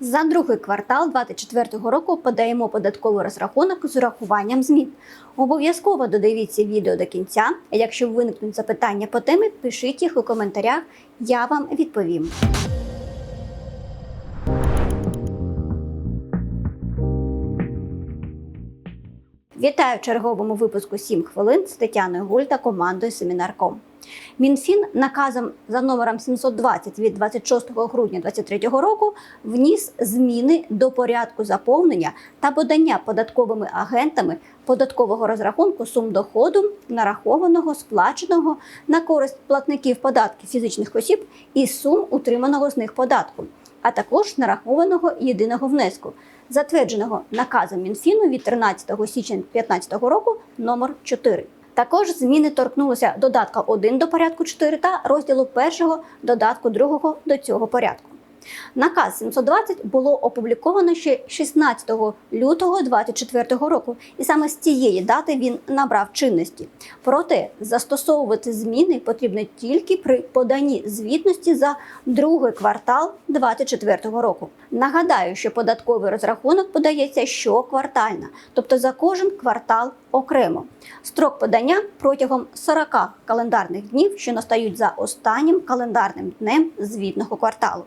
За другий квартал 2024 року подаємо податковий розрахунок з урахуванням змін. Обов'язково додивіться відео до кінця. Якщо виникнуть запитання по темі, пишіть їх у коментарях, я вам відповім. Вітаю в черговому випуску 7 хвилин з Тетяною Гуль та командою Семінарком. Мінфін наказом за номером 720 від 26 грудня 2023 року вніс зміни до порядку заповнення та подання податковими агентами податкового розрахунку сум доходу, нарахованого, сплаченого на користь платників податків фізичних осіб і сум утриманого з них податку, а також нарахованого єдиного внеску, затвердженого наказом Мінфіну від 13 січня 2015 року номер 4. Також зміни торкнулися додатка 1 до порядку 4 та розділу 1 додатку 2 до цього порядку. Наказ 720 було опубліковано ще 16 лютого 2024 року, і саме з цієї дати він набрав чинності. Проте застосовувати зміни потрібно тільки при поданні звітності за другий квартал 2024 року. Нагадаю, що податковий розрахунок подається щоквартально, тобто за кожен квартал окремо. Строк подання протягом 40 календарних днів, що настають за останнім календарним днем звітного кварталу.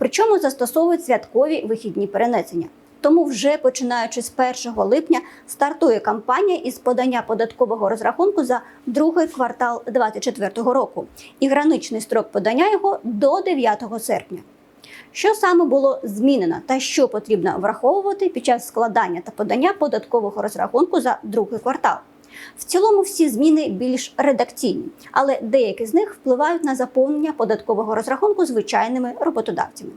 Причому застосовують святкові вихідні перенесення. Тому вже починаючи з 1 липня стартує кампанія із подання податкового розрахунку за другий квартал 2024 року, і граничний строк подання його до 9 серпня. Що саме було змінено та що потрібно враховувати під час складання та подання податкового розрахунку за другий квартал? В цілому всі зміни більш редакційні, але деякі з них впливають на заповнення податкового розрахунку звичайними роботодавцями.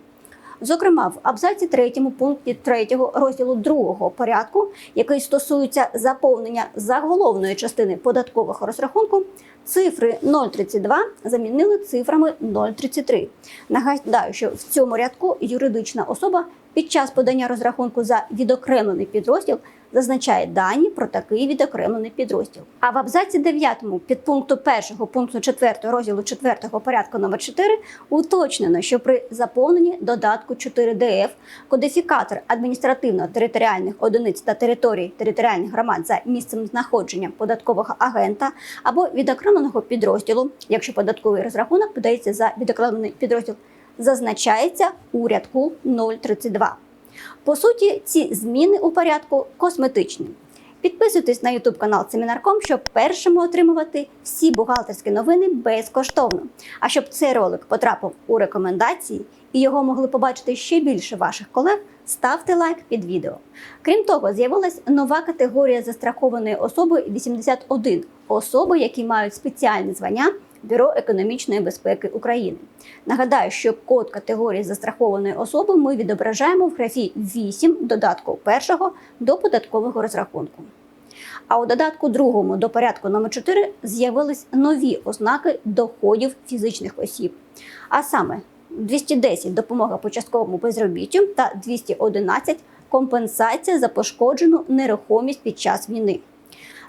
Зокрема, в абзаці 3 пункті 3 розділу 2 порядку, який стосується заповнення заголовної частини податкового розрахунку, цифри 032 замінили цифрами 033. Нагадаю, що в цьому рядку юридична особа під час подання розрахунку за відокремлений підрозділ зазначає дані про такий відокремлений підрозділ. А в абзаці 9 підпункту 1 пункту 4 розділу 4 порядку номер 4 уточнено, що при заповненні додатку 4 ДФ кодифікатор адміністративно-територіальних одиниць та територій територіальних громад за місцем знаходження податкового агента або відокремленого підрозділу, якщо податковий розрахунок подається за відокремлений підрозділ, зазначається у рядку 032. По суті, ці зміни у порядку косметичні. Підписуйтесь на YouTube канал Семінарком, щоб першими отримувати всі бухгалтерські новини безкоштовно. А щоб цей ролик потрапив у рекомендації і його могли побачити ще більше ваших колег, ставте лайк під відео. Крім того, з'явилась нова категорія застрахованої особи 81 особи, які мають спеціальне звання. Бюро економічної безпеки України. Нагадаю, що код категорії застрахованої особи ми відображаємо в графі 8 додатку 1 до податкового розрахунку. А у додатку 2 до порядку номер 4 з'явились нові ознаки доходів фізичних осіб. А саме 210 допомога по частковому безробіттю та 211 компенсація за пошкоджену нерухомість під час війни.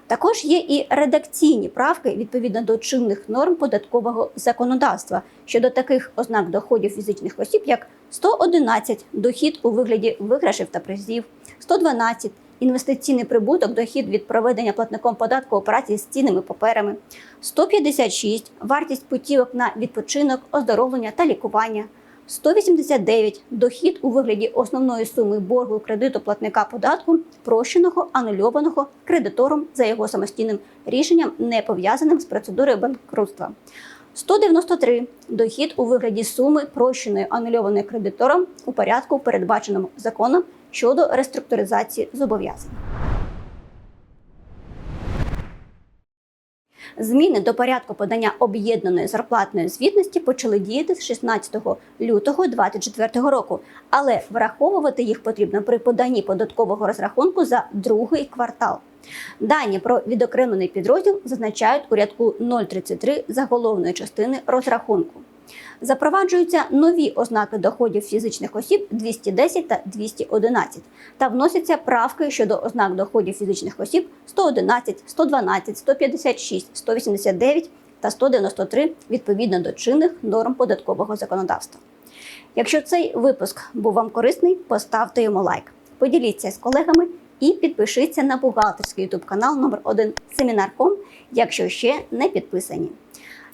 Також є і редакційні правки відповідно до чинних норм податкового законодавства щодо таких ознак доходів фізичних осіб, як 111 дохід у вигляді виграшів та призів, 112 інвестиційний прибуток, дохід від проведення платником податку операцій з цінними паперами, 156 вартість путівок на відпочинок, оздоровлення та лікування. 189 дохід у вигляді основної суми боргу кредиту платника податку, прощеного, анульованого кредитором за його самостійним рішенням, не пов'язаним з процедурою банкрутства. 193 дохід у вигляді суми прощеної анульованої кредитором у порядку, передбаченому законом щодо реструктуризації зобов'язань. Зміни до порядку подання об'єднаної зарплатної звітності почали діяти з 16 лютого 2024 року, але враховувати їх потрібно при поданні податкового розрахунку за другий квартал. Дані про відокремлений підрозділ зазначають у рядку 033 заголовної частини розрахунку. Запроваджуються нові ознаки доходів фізичних осіб 210 та 211 та вносяться правки щодо ознак доходів фізичних осіб 111, 112, 156, 189 та 193 відповідно до чинних норм податкового законодавства. Якщо цей випуск був вам корисний, поставте йому лайк. Поділіться з колегами і підпишіться на бухгалтерський ютуб канал номер 1 Семінарком, якщо ще не підписані.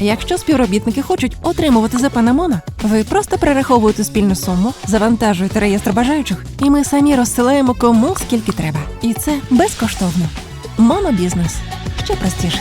Якщо співробітники хочуть отримувати ЗП на ви просто перераховуєте спільну суму, завантажуєте реєстр бажаючих, і ми самі розсилаємо кому скільки треба. І це безкоштовно. Монобізнес ще простіше.